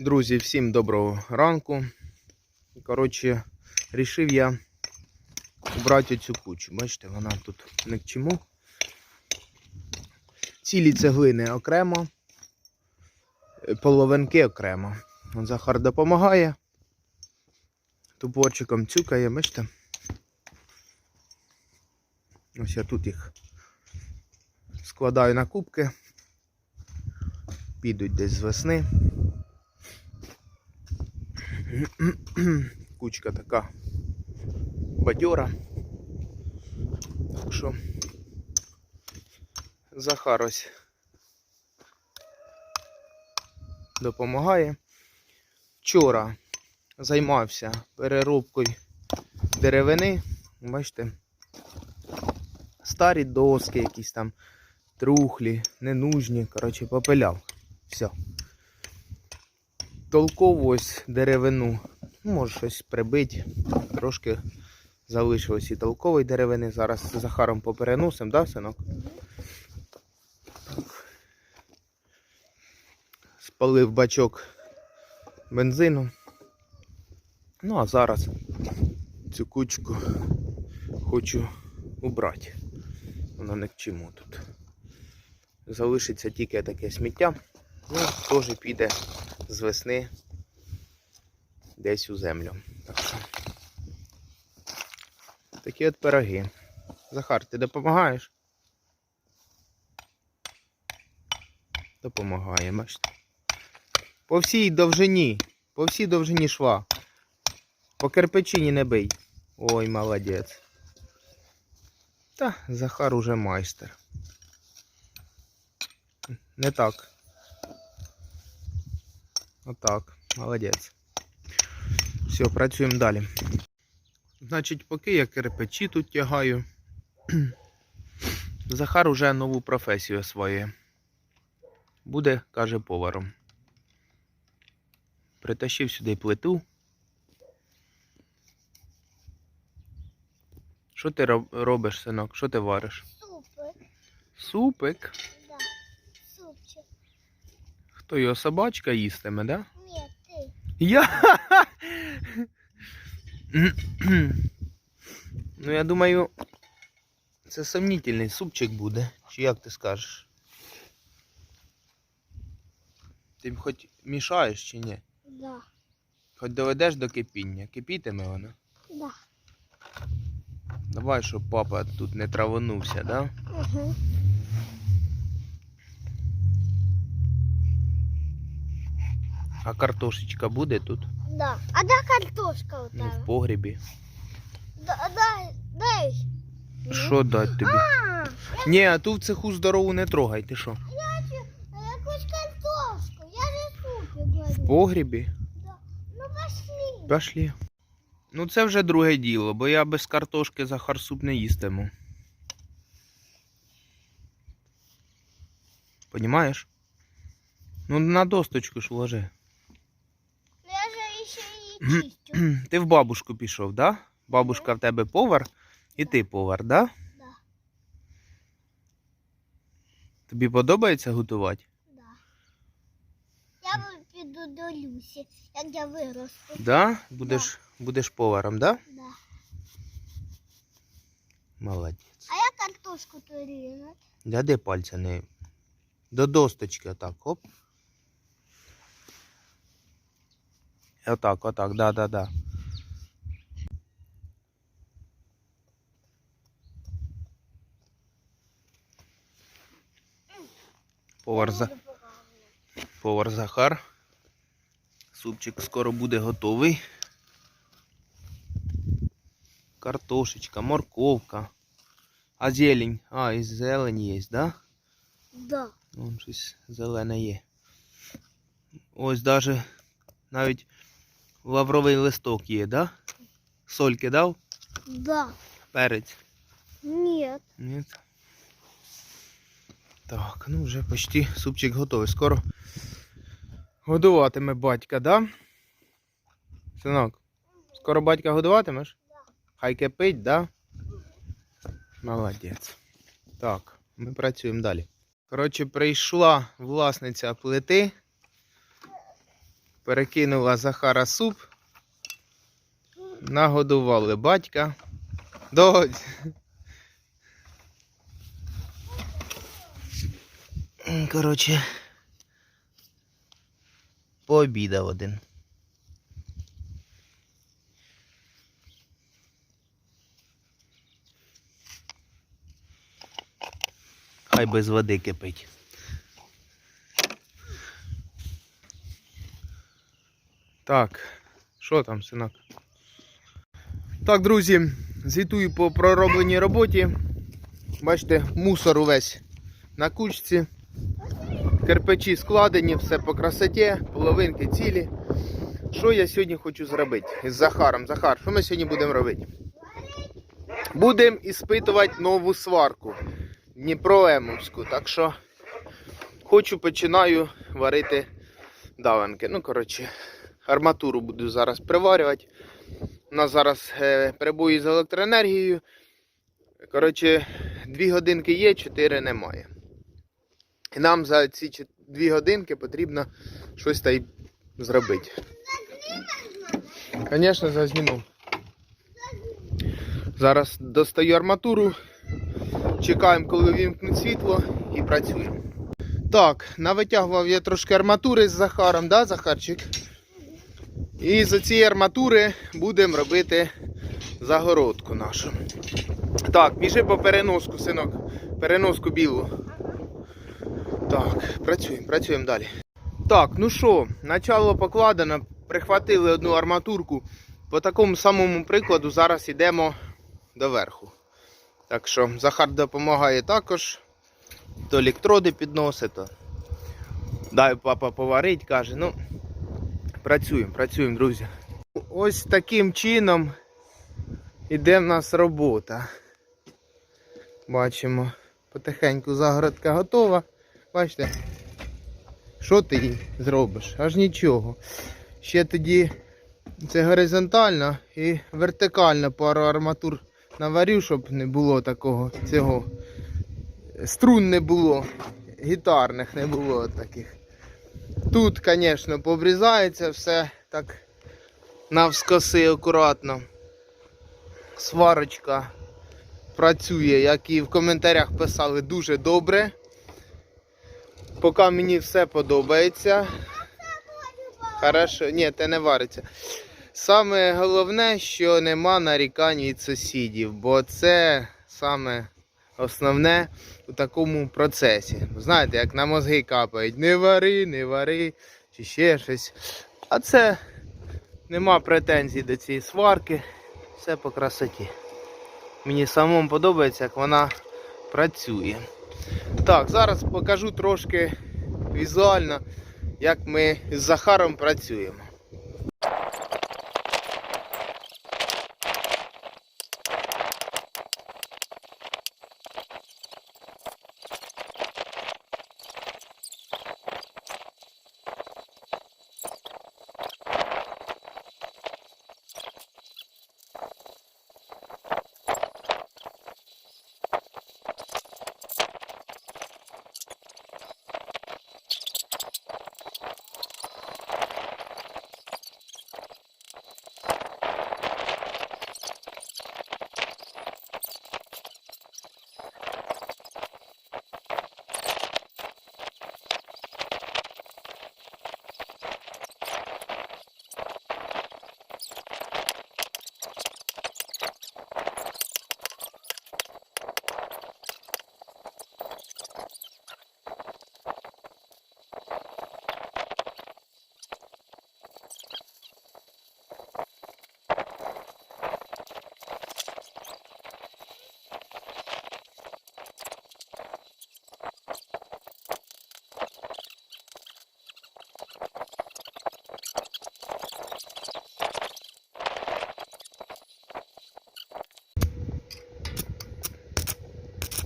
Друзі, всім доброго ранку. Коротше, рішив я брати цю кучу. Бачите, вона тут не к чому. Цілі цеглини окремо, е, половинки окремо. От Захар допомагає. Тупорчиком цюкає, бачите? Ось я тут їх складаю на кубки. Підуть десь з весни. Кучка така бадьора. Так що Захар допомагає. Вчора займався переробкою деревини. Бачите, старі доски, якісь там трухлі, ненужні. Коротше, попиляв. Все толкову ось деревину. Ну, Може щось прибити. Трошки залишилось і толкової деревини. Зараз з Захаром попереносимо, да, синок? Спалив бачок бензину. Ну, а зараз цю кучку хочу убрати. Воно не к чому тут. Залишиться тільки таке сміття. Ну, теж піде з весни десь у землю. Такі от пироги. Захар, ти допомагаєш? Допомагає, бачите. По всій довжині, по всій довжині шва. По кирпичині не бий. Ой, молодець. Та, Захар уже майстер. Не так. Отак, молодець. Все, працюємо далі. Значить, поки я кирпичі тут тягаю, Захар уже нову професію освоює. Буде, каже, поваром. Притащив сюди плиту. Що ти робиш, синок? Що ти вариш? Супер, Супик. Хто його собачка їстиме, да? Ні, ти. Я. ну, я думаю, це сомнительний супчик буде. Чи як ти скажеш? Ти хоч мішаєш чи ні? Да. Хоч доведеш до кипіння. Кипітиме воно. Да. Давай, щоб папа тут не траванувся, да? Угу. А картошечка буде тут? Да. А де картошка у Ну, в тебе? погрібі. Да, дай, дай. Що дати тобі? А, Ні, а ту в цеху здорову не трогай, ти що? я хочу якусь картошку. Я же супер В говорю. погрібі? Да. Ну пошли. Пошли. Ну це вже друге діло, бо я без картошки Захар суп не їстиму. Понімаєш? Ну на досточку ж вложи. Чистю. Ти в бабушку пішов, да? Бабушка в тебе повар, і ти повар, да? Да. Тобі подобається готувати? Да. Я піду до Люсі, як я виросту. Да? Будеш, будеш поваром, да? Да. Молодець. А я картошку порізати. Да де пальця не. До досточки отак, оп. Отак, отак, да, да, да. Повар, за... Повар Захар. Супчик скоро буде готовий. Картошечка, морковка. А зелень? А, і зелень є, да? Да. Вон щось зелене є. Ось даже навіть лавровий листок є, да? Сольки дав? Да. Перець. Нет. Ні. Так, ну вже почти супчик готовий. Скоро годуватиме батька, да? Синок, скоро батька годуватимеш? Хай кипить, да? Молодець. Так, ми працюємо далі. Коротше, прийшла власниця плити. Перекинула Захара суп. Нагодували батька. Додь. Коротше. Пообідав один. Хай без води кипить. Так, що там, синок? Так, друзі, звітую по проробленій роботі. Бачите, мусор увесь на кучці. Кирпичі складені, все по красоті, половинки цілі. Що я сьогодні хочу зробити із Захаром? Захар, що ми сьогодні будемо робити? Будемо іспитувати нову сварку Дніпро-Емовську. Так що хочу починаю варити даванки. Ну, коротше, арматуру буду зараз приварювати. У нас зараз е, перебої з електроенергією. Коротше, 2 годинки є, 4 немає. І нам за ці дві годинки потрібно щось та й зробити. Звісно, зазніму. Зараз достаю арматуру, чекаємо, коли вімкнуть світло і працюємо. Так, навитягував я трошки арматури з Захаром, да, Захарчик? І з цієї арматури будемо робити загородку нашу. Так, біжи по переноску, синок. Переноску білу. Так, працюємо, працюємо далі. Так, ну що, начало покладено, прихватили одну арматурку. По такому самому прикладу зараз йдемо до верху. Так що Захар допомагає також. То електроди підносить, то дай папа поварить, каже. Ну, працюємо, працюємо, друзі. Ось таким чином іде в нас робота. Бачимо, потихеньку загородка готова. Бачите, що ти їй зробиш? Аж нічого. Ще тоді це горизонтально і вертикально пару арматур наварю, щоб не було такого цього. Струн не було, гітарних не було таких. Тут, звісно, пообрізається все так навскоси акуратно. Сварочка працює, як і в коментарях писали, дуже добре. Поки мені все подобається. Хорошо, ні, те не вариться. Саме головне, що нема нарікань від сусідів, бо це саме основне у такому процесі. Знаєте, як на мозги капають, не вари, не вари, чи ще щось. А це нема претензій до цієї сварки, все по красоті. Мені самому подобається, як вона працює. Так, зараз покажу трошки візуально, як ми з Захаром працюємо.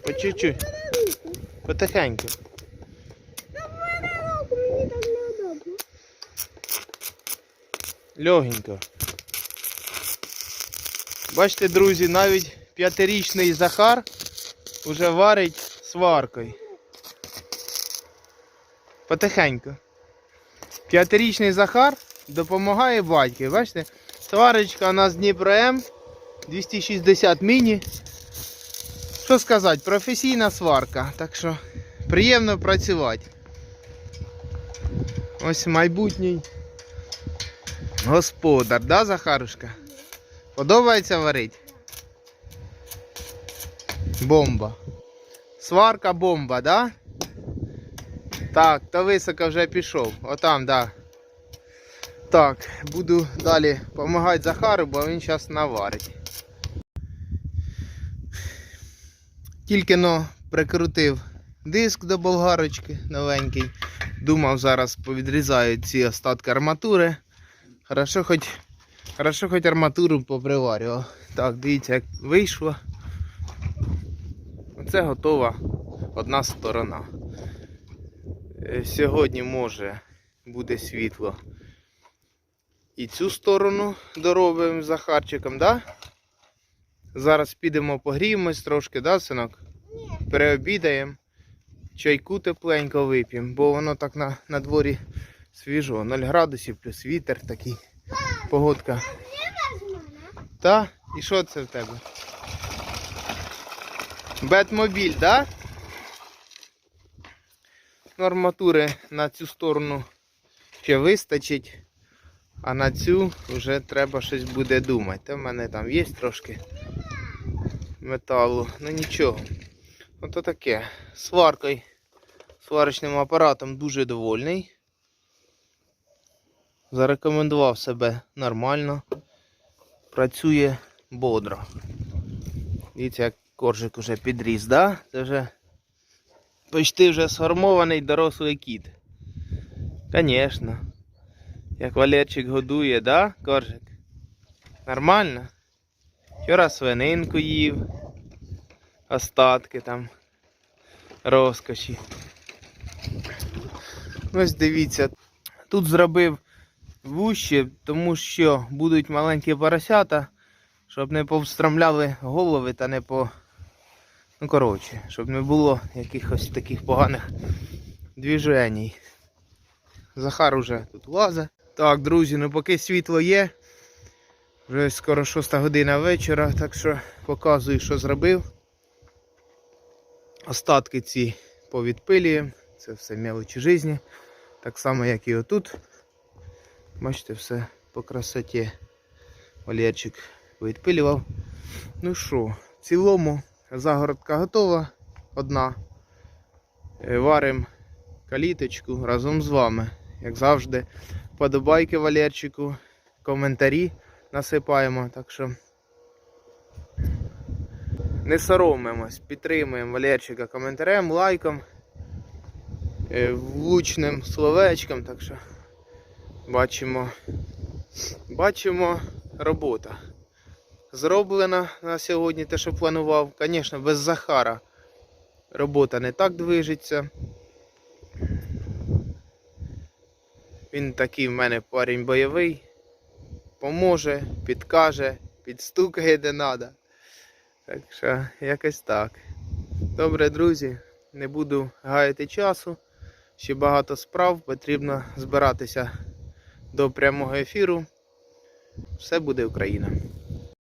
По чуть-чуть. Потихеньку. Легенько. Бачите, друзі, навіть п'ятирічний Захар вже варить сваркою. Потихеньку. П'ятирічний Захар допомагає батькові. Бачите? Сварочка у нас Дніпро М 260 міні. Що сказати, професійна сварка. Так що приємно працювати. Ось майбутній господар, да, Захарушка? Подобається варить? Бомба. Сварка бомба, да? Так, то високо вже пішов. Отам, да. Так, буду далі допомагати Захару, бо він зараз наварить. Тільки но прикрутив диск до болгарочки новенький. Думав, зараз повідрізаю ці остатки арматури. Хорошо хоч, хорошо хоч арматуру поприварював. Так, дивіться, як вийшло. Оце готова одна сторона. Е, Сьогодні може буде світло. І цю сторону доробимо з Захарчиком, да? Зараз підемо погріємось трошки, да, синок? Ні. Переобідаємо. Чайку тепленько вип'ємо, бо воно так на, на дворі свіжо. 0 градусів плюс вітер такий. Погодка. Та? І що це в тебе? Бетмобіль, да? Ну, Арматури на цю сторону ще вистачить, а на цю вже треба щось буде думати. Та в мене там є трошки металу. Ну нічого. Ото таке. Сваркою, сварочним апаратом дуже довольний. Зарекомендував себе нормально. Працює бодро. Дивіться, як коржик уже підріс, да? Це вже почти вже сформований дорослий кіт. Звісно. Як Валерчик годує, да, коржик? Нормально? Вчора свининку їв. Остатки там розкоші. Ось дивіться, тут зробив вуще, тому що будуть маленькі поросята, щоб не повстромляли голови та не по. Ну, коротше, щоб не було якихось таких поганих двіженій. Захар уже тут лазить. Так, друзі, ну поки світло є. Вже скоро 6 година вечора, так що показую, що зробив. Остатки ці повідпилюємо. Це все мелочі житті. Так само, як і отут. Бачите, все по красоті. Валерчик відпилював. Ну що, в цілому загородка готова. Одна. Е, Варимо каліточку разом з вами. Як завжди, подобайки Валерчику, коментарі насипаємо. Так що не соромимось, підтримуємо Валерчика коментарем, лайком, е, влучним словечком. Так що бачимо, бачимо робота. Зроблена на сьогодні те, що планував. Звісно, без Захара робота не так движеться. Він такий в мене парень бойовий. Поможе, підкаже, підстукає де треба. Так що, якось так. Добре, друзі, не буду гаяти часу. Ще багато справ, потрібно збиратися до прямого ефіру. Все буде Україна.